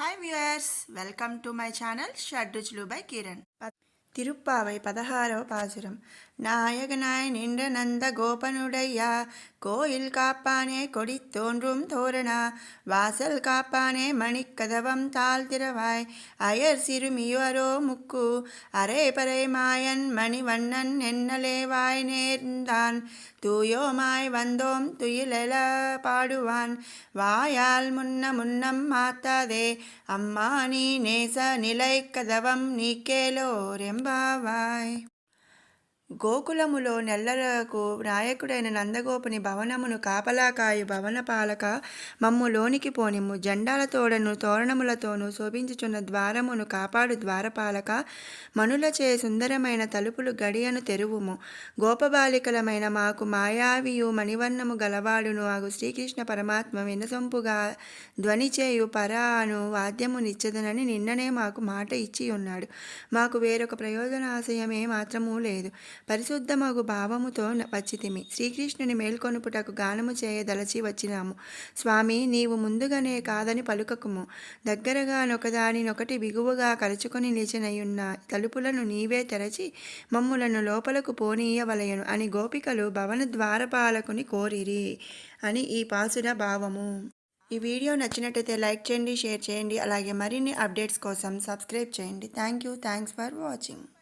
Hi viewers welcome to my channel Shadruchulu by Kiran Thiruppavai பதகாரோ பாசுரம். நாயகனாய் நின்ற நந்த கோபனுடையா கோயில் காப்பானே கொடி தோன்றும் தோரணா வாசல் காப்பானே மணிக்கதவம் தாழ் திறவாய் அயர் சிறுமியோரோ முக்கு அரை பறை மாயன் மணிவண்ணன் என்னலே வாய் நேர்ந்தான் தூயோமாய் வந்தோம் துயிலெல பாடுவான் வாயால் முன்ன முன்னம் மாத்தாதே அம்மா நீ நேச நிலை கதவம் நீக்கேலோரெம்ப bye bye. గోకులములో నెల్లరకు నాయకుడైన నందగోపుని భవనమును కాపలాకాయు భవన పాలక మమ్ము లోనికి పోనిమ్ము. జెండాలతోడను తోరణములతోనూ శోభించుచున్న ద్వారమును కాపాడు ద్వారపాలక. మనులచే సుందరమైన తలుపులు గడియను తెరువుము. గోపబాలికలమైన మాకు మాయావియు మణివర్ణము గలవాడును. ఆగు శ్రీకృష్ణ పరమాత్మ వినసొంపుగా ధ్వనిచేయు పరాను వాద్యము నిచ్చదనని నిన్ననే మాకు మాట ఇచ్చి ఉన్నాడు మాకు వేరొక ప్రయోజనాశయమే మాత్రమూ లేదు. పరిశుద్ధమగు భావముతో వచ్చితిమి. శ్రీకృష్ణుని మేల్కొనుపుటకు గానము చేయదలచి వచ్చినాము. స్వామి నీవు ముందుగానే కాదని పలుకకుము. దగ్గరగా నొకదానినొకటి బిగువుగా కలుచుకొని నిలిచినయున్న తలుపులను నీవే తెరచి మమ్ములను లోపలకు పోనీయవలయను అని గోపికలు భవన ద్వారపాలకుని కోరిరి అని ఈ పాసుర భావము. ఈ వీడియో నచ్చినట్టయితే లైక్ చేయండి షేర్ చేయండి అలాగే మరిన్ని అప్డేట్స్ కోసం సబ్స్క్రైబ్ చేయండి. Thank you. Thanks for watching.